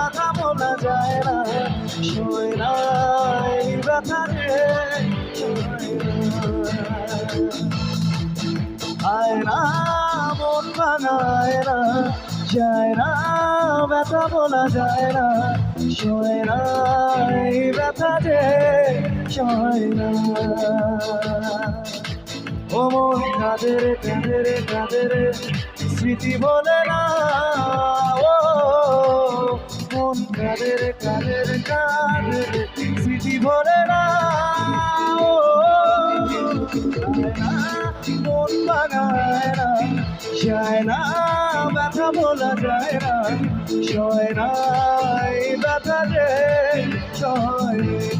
ব্যথা বলা যায় না। সয় না এই ব্যথা রে, আয় না, মন বানায় না, যায় না, ব্যথা বলা যায় না। সয় না এই ব্যথা যে সয় না। ও মন কাদের কাদের কাদের স্মৃতি বলে না। স্মৃতি ভরে না। মন বাগায় না। যায় না, ব্যথা বলা যায় না। সয় না ব্যথা যে সয়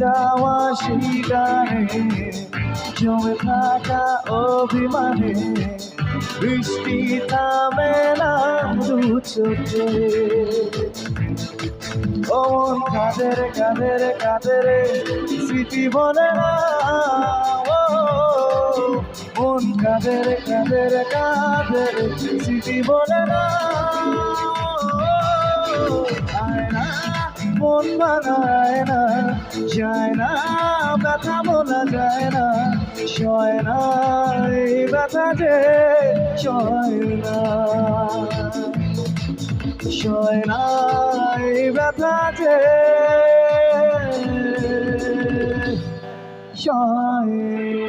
যাওয়া সেই গানে জমে থাকা অভিমানে, বৃষ্টি থামে না দু চোখে। ও মন কাদের কাদের কাদের স্মৃতি বলে না মন কাদের কাদের কাদের স্মৃতি বলে না মন বানায় না, যায় না, ব্যথা বলা যায় না, সয় না, এই ব্যথা যে সয় না। সয় না, এই ব্যথা যে সয়